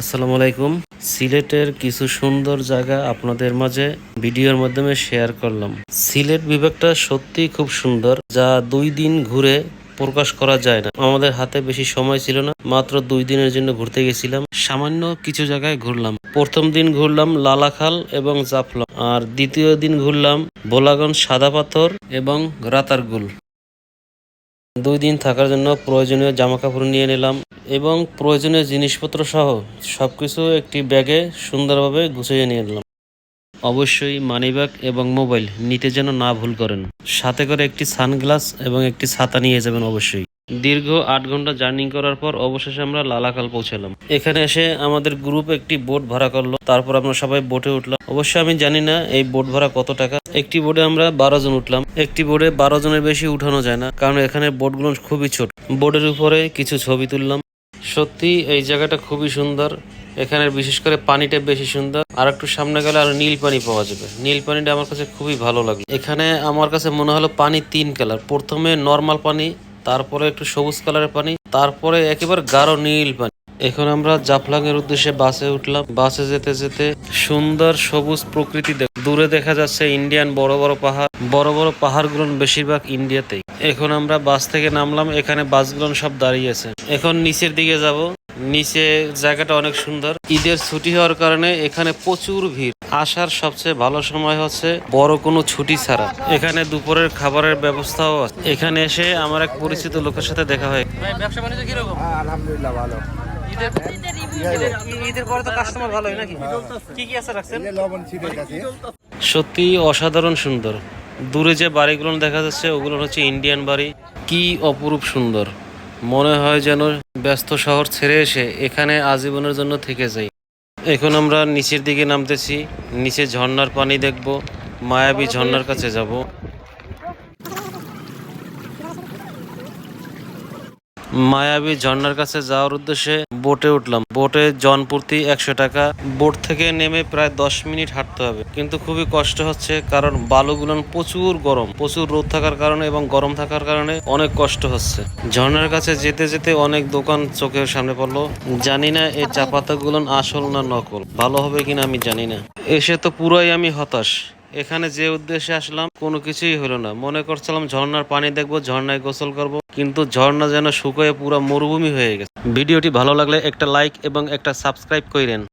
আসসালামু আলাইকুম। সিলেটের কিছু সুন্দর জায়গা আপনাদের মাঝে ভিডিওর মাধ্যমে শেয়ার করলাম। সিলেট বিভাগটা সত্যি খুব সুন্দর, যা দুই দিন ঘুরে প্রকাশ করা যায় না। আমাদের হাতে বেশি সময় ছিল না, মাত্র দুই দিনের জন্য ঘুরতে গেছিলাম। সামান্য কিছু জায়গায় ঘুরলাম। প্রথম দিন ঘুরলাম লালাখাল এবং জাফলং, আর দ্বিতীয় দিন ঘুরলাম বোলাগঞ্জ সাদা পাথর এবং রাতারগুল। দুই দিন থাকার জন্য প্রয়োজনীয় জামা কাপড় নিয়ে নিলাম এবং প্রয়োজনীয় জিনিসপত্র সহ সবকিছু একটি ব্যাগে সুন্দরভাবে গুছিয়ে নিয়ে নিলাম। অবশ্যই মানিব্যাগ এবং মোবাইল নিতে যেন না ভুল করেন। সাথে করে একটি সানগ্লাস এবং একটি ছাতা নিয়ে যাবেন অবশ্যই। দীর্ঘ আট ঘণ্টা জার্নি করার পর অবশেষে আমরা লালাকাল পৌঁছালাম। এখানে এসে আমাদের গ্রুপ একটি বোট ভাড়া করল। তারপর আমরা সবাই বোটে উঠলাম। অবশ্যই আমি জানি না এই বোট ভাড়া কত টাকা। একটি বোটে আমরা বারো জন উঠলাম। একটি বোটে বারো জনের বেশি উঠানো যায় না, কারণ এখানে বোটগুলো খুবই ছোট। বোটের উপরে কিছু ছবি তুললাম। সত্যি, এই জায়গাটা খুবই সুন্দর। এখানে বিশেষ করে পানিটা বেশি সুন্দর। আর একটু সামনে গেলে আর নীল পানি পাওয়া যাবে। নীল পানিটা আমার কাছে খুবই ভালো লাগল এখানে আমার কাছে মনে হলো পানি তিন কালার। প্রথমে নর্মাল পানি, তারপরে একটু সবুজ কালারের পানি, তারপরে একেবারে গাঢ় নীল পানি। এখন আমরা জাফলাং এর উদ্দেশ্যে বাসে উঠলাম। বাসে যেতে যেতে সুন্দর সবুজ প্রকৃতি দূরে দেখা যাচ্ছে ইন্ডিয়ান বড় বড় পাহাড় বড় বড় পাহাড়গুলো বেশিরভাগ ইন্ডিয়াতেই। এখন আমরা বাস থেকে নামলাম এখানে বাসগুলো সব দাঁড়িয়ে আছে এখন নিচের দিকে যাব। নিচে জায়গাটা অনেক সুন্দর। ঈদের ছুটি হওয়ার কারণে এখানে প্রচুর ভিড়। আসার সবচেয়ে ভালো সময় হচ্ছে বড় কোনো ছুটি ছাড়া। এখানে দুপুরের খাবারের ব্যবস্থাও আছে। এখানে এসে আমার এক পরিচিত লোকের সাথে দেখা হয়। ব্যবসা বাণিজ্য কীরকম? হ্যাঁ, আলহামদুলিল্লাহ ভালো। ঈদের ঈদের পরে তো কাস্টমার ভালোই নাকি? কি কি আছে রাখছেন? লবণ ছিটে গেছে সত্যি অসাধারণ সুন্দর। দূরে যে বাড়িগুলো দেখা যাচ্ছে ওগুলো হচ্ছে ইন্ডিয়ান বাড়ি। কি অপরূপ সুন্দর। মনে হয় যেন ব্যস্ত শহর ছেড়ে এসে এখানে আজীবনের জন্য থেকে যাই। এখন আমরা নিচের দিকে নামতেছি। নিচে ঝর্ণার পানি দেখব। মায়াবী ঝর্ণার কাছে যাব। মায়াবী ঝর্ণার কাছে যাওয়ার উদ্দেশ্যে বোটে উঠলাম। বোটে জনপ্রতি একশো টাকা। বোট থেকে নেমে প্রায় দশ মিনিট হাঁটতে হবে। কিন্তু খুবই কষ্ট হচ্ছে কারণ বালুগুলো প্রচুর গরম, প্রচুর রোদ থাকার কারণে এবং গরম থাকার কারণে অনেক কষ্ট হচ্ছে। ঝর্ণার কাছে যেতে যেতে অনেক দোকান চোখের সামনে পড়ল। জানি না এই চা পাতাগুলো আসল না নকল, ভালো হবে কিনা আমি জানি না। এসে তো পুরোই আমি হতাশ। এখানে যে উদ্দেশ্যে আসলাম, কোনো কিছুই হলো না। মনে করছিলাম ঝর্ণার পানি দেখব, ঝর্ণায় গোসল করব, কিন্তু ঝর্ণা যেন শুকয়ে পুরো মরুভূমি হয়ে গেছে। ভিডিওটি ভালো লাগলে একটা লাইক এবং একটা সাবস্ক্রাইব করেন